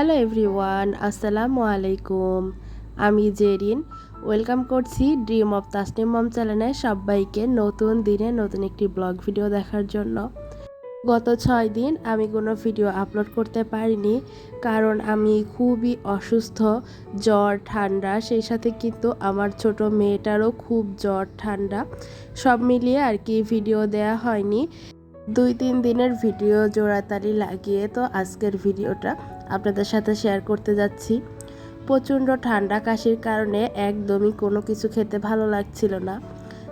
Hello everyone আসসালামু আলাইকুম আমি জেরিন। ওয়েলকাম করছি ড্রিম অফ তাসনিম মম চ্যানেলে সবাইকে নতুন দিনে নতুন একটি ব্লগ ভিডিও দেখার জন্য। গত ছয় দিন আমি কোনো ভিডিও আপলোড করতে পারিনি, কারণ আমি খুবই অসুস্থ, জ্বর, ঠান্ডা, সেই সাথে কিন্তু আমার ছোট মেয়েটারও খুব জ্বর, ঠান্ডা। সব মিলিয়ে আর কি ভিডিও দেয়া হয়নি। দুই তিন দিনের ভিডিও জোড়াতালি লাগিয়ে তো আজকের ভিডিওটা আপনাদের সাথে শেয়ার করতে যাচ্ছি। প্রচণ্ড ঠান্ডা কাশির কারণে একদমই কোনো কিছু খেতে ভালো লাগছিল না।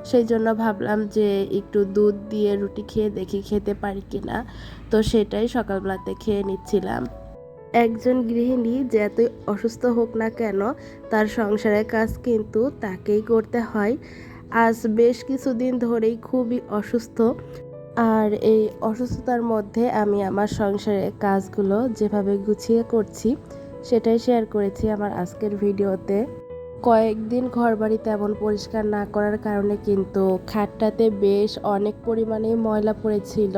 সেই জন্য ভাবলাম যে একটু দুধ দিয়ে রুটি খেয়ে দেখি খেতে পারি কিনা। তো সেটাই সকালবেলাতে খেয়ে নিচ্ছিলাম। একজন গৃহিণী যে এতই অসুস্থ হোক না কেন, তার সংসারের কাজ কিন্তু তাকেই করতে হয়। আজ বেশ কিছুদিন ধরেই খুবই অসুস্থ। আর এই অসুস্থতার মধ্যে আমি আমার সংসারের কাজগুলো যেভাবে গুছিয়ে করছি, সেটাই শেয়ার করেছি আমার আজকের ভিডিওতে। কয়েকদিন ঘরবাড়ি তেমন পরিষ্কার না করার কারণে কিন্তু খাটটাতে বেশ অনেক পরিমাণে ময়লা পড়েছিল।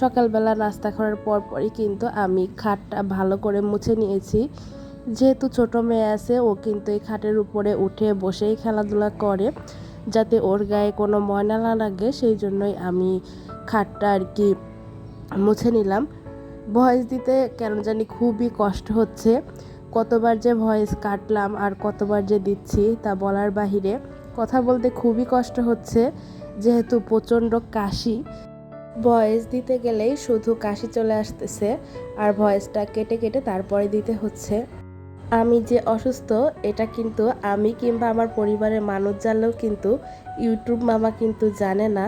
সকালবেলা নাস্তা করার পরপরই কিন্তু আমি খাটটা ভালো করে মুছে নিয়েছি। যেহেতু ছোট মেয়ে আছে, ও কিন্তু এই খাটের উপরে উঠে বসেই খেলাধুলা করে। যাতে ওর গায়ে কোনো ময়না না লাগে, সেই জন্যই আমি খাটটা আর কি মুছে নিলাম। ভয়েস দিতে কেন জানি খুবই কষ্ট হচ্ছে। কতবার যে ভয়েস কাটলাম আর কতবার যে দিচ্ছি তা বলার বাহিরে কথা বলতে খুবই কষ্ট হচ্ছে, যেহেতু প্রচণ্ড কাশি। ভয়েস দিতে গেলেই শুধু কাশি চলে আসতেছে আর ভয়েসটা কেটে কেটে তারপরে দিতে হচ্ছে। আমি যে অসুস্থ, এটা কিন্তু আমি কিংবা আমার পরিবারের মানুষ জানলেও কিন্তু ইউটিউব মামা কিন্তু জানে না।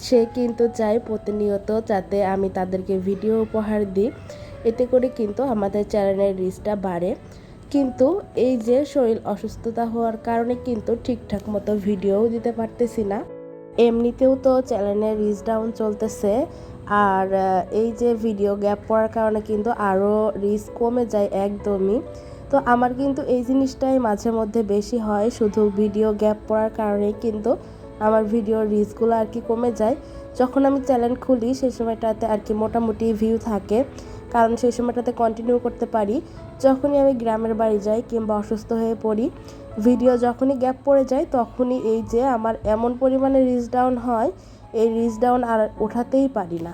সে কিন্তু চায় প্রতিনিয়ত যাতে আমি তাদেরকে ভিডিও উপহার দিই। এতে করে কিন্তু আমাদের চ্যানেলের রিচটা বাড়ে। কিন্তু এই যে শরীর অসুস্থতা হওয়ার কারণে কিন্তু ঠিকঠাক মতো ভিডিওও দিতে পারতেছি না। এমনিতেও তো চ্যানেলের রিচ ডাউন চলতেছে। আর এই যে ভিডিও গ্যাপ পড়ার কারণে কিন্তু আরও রিচ কমে যায় একদমই। তো আমার কিন্তু এই জিনিসটাই মাঝে মধ্যে বেশি হয়, শুধু ভিডিও গ্যাপ পড়ার কারণেই কিন্তু আমার ভিডিওর রিচগুলো আর কি কমে যায়। যখন আমি চ্যানেল খুলি, সেই সময়টাতে আর কি মোটামুটি ভিউ থাকে, কারণ সেই সময়টাতে কন্টিনিউ করতে পারি। যখনই আমি গ্রামের বাড়ি যাই কিংবা অসুস্থ হয়ে পড়ি ভিডিও যখনই গ্যাপ পড়ে যায়, তখনই এই যে আমার এমন পরিমাণে রিচ ডাউন হয়, এই রিচ ডাউন আর ওঠাতেই পারি না।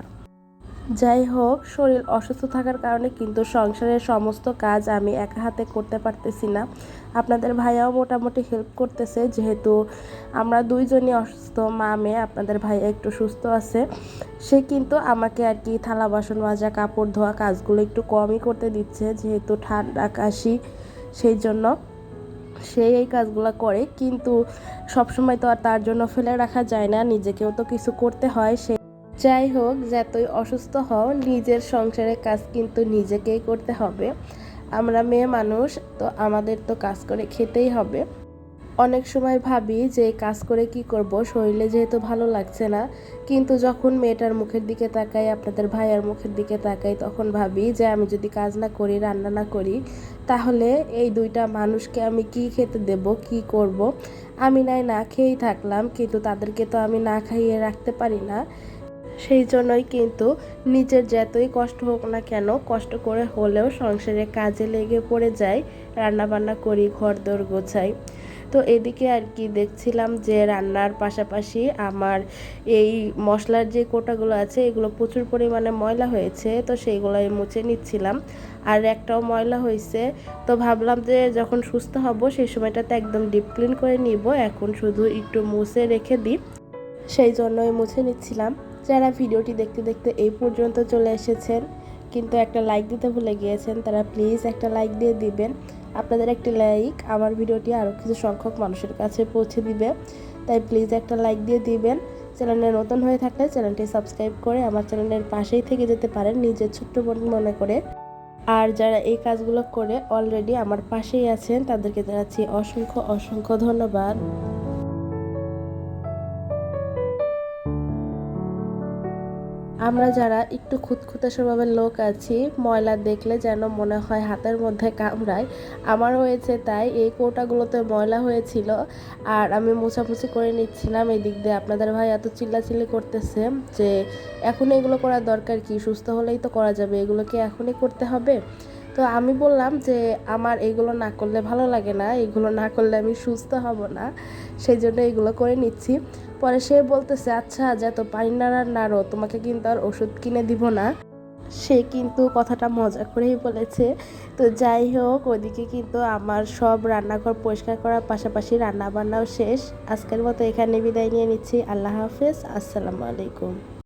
যাই হোক, শরীর অসুস্থ থাকার কারণে কিন্তু সংসারের সমস্ত কাজ আমি একা হাতে করতে পারতেছি না। আপনাদের ভাইয়াও মোটামুটি হেল্প করতেছে, যেহেতু আমরা দুইজনই অসুস্থ, মা, মেয়ে, আপনাদের ভাইয়া একটু সুস্থ আছে। সে কিন্তু আমাকে আর কি থালা, বাসন মাজা, কাপড় ধোয়া কাজগুলো একটু কমই করতে দিচ্ছে, যেহেতু ঠান্ডা, কাশি, সেই জন্য সে এই কাজগুলো করে। কিন্তু সবসময় তো আর তার জন্য ফেলে রাখা যায় না, নিজেকেও তো কিছু করতে হয়, সে যাই হোক, যতই অসুস্থ হও, নিজের সংসারের কাজ কিন্তু নিজেকেই করতে হবে। আমরা মেয়ে মানুষ, তো আমাদের তো কাজ করে খেতেই হবে। অনেক সময় ভাবি যে কাজ করে কি করব, শরীরে যেহেতু ভালো লাগছে না, কিন্তু যখন মেয়েটার মুখের দিকে তাকাই, আপনাদের ভাইয়ার মুখের দিকে তাকাই, তখন ভাবি যে আমি যদি কাজ না করি, রান্না না করি, তাহলে এই দুইটা মানুষকে আমি কি খেতে দেব, কি করব? আমি নাই না খেয়েই থাকলাম, কিন্তু তাদেরকে তো আমি না খাইয়ে রাখতে পারি না। সেই জন্যই কিন্তু নিজের যতই কষ্ট হোক না কেন কষ্ট করে হলেও সংসারে কাজে লেগে পড়ে যাই রান্নাবান্না করি ঘর দোর গোছাই। তো এদিকে আর কি দেখছিলাম যে রান্নার পাশাপাশি আমার এই মশলার যে কোটাগুলো আছে, এগুলো প্রচুর পরিমাণে ময়লা হয়েছে, তো সেইগুলোই মুছে নিচ্ছিলাম। আর একটাও ময়লা হয়েছে তো ভাবলাম যে যখন সুস্থ হব সেই সময়টাতে একদম ডিপ ক্লিন করে নিব, এখন শুধু একটু মুছে রেখে দিই। সেই জন্যই মুছে নিচ্ছিলাম। যারা ভিডিওটি দেখতে দেখতে এই পর্যন্ত চলে এসেছেন, কিন্তু একটা লাইক দিতে ভুলে গিয়েছেন, তারা প্লিজ একটা লাইক দিয়ে দিবেন। আপনাদের একটি লাইক আমার ভিডিওটি আরও কিছু সংখ্যক মানুষের কাছে পৌঁছে দিবে। তাই প্লিজ একটা লাইক দিয়ে দিবেন। চ্যানেলে নতুন হয়ে থাকলে চ্যানেলটি সাবস্ক্রাইব করে আমার চ্যানেলের পাশেই থেকে যেতে পারেন, নিজের ছোট্ট বোন মনে করে। আর যারা এই কাজগুলো করে অলরেডি আমার পাশেই আছেন, তাদেরকে জানাচ্ছি অসংখ্য অসংখ্য ধন্যবাদ। আমরা যারা একটু খুঁতখুঁতে স্বভাবের লোক আছি, ময়লা দেখলে যেন মনে হয় হাতের মধ্যে কামড়ায়। আমার হয়েছে তাই এই কৌটাগুলোতে ময়লা হয়েছিল আর আমি মোছামুছি করে নিচ্ছিলাম এই দিক দিয়ে। আপনাদের ভাই এত চিল্লাচিল্লি করতেছে যে, এখন এগুলো করার দরকার কি? সুস্থ হলেই তো করা যাবে। এগুলোকে এখনই করতে হবে? তো আমি বললাম যে, আমার এগুলো না করলে ভালো লাগে না। এগুলো না করলে আমি সুস্থ হব না। সেই জন্য এগুলো করে নিচ্ছি। পরে সে বলতেছে আচ্ছা যত পানি নাড়া, তোমাকে কিন্তু আর ওষুধ কিনে দিব না। সে কিন্তু কথাটা মজা করেই বলেছে। তো যাই হোক, ওদিকে কিন্তু আমার সব রান্নাঘর পরিষ্কার করার পাশাপাশি রান্নাবান্নাও শেষ। আজকের মতো এখানে বিদায় নিয়ে নিচ্ছি। আল্লাহ হাফেজ। আসসালামু আলাইকুম।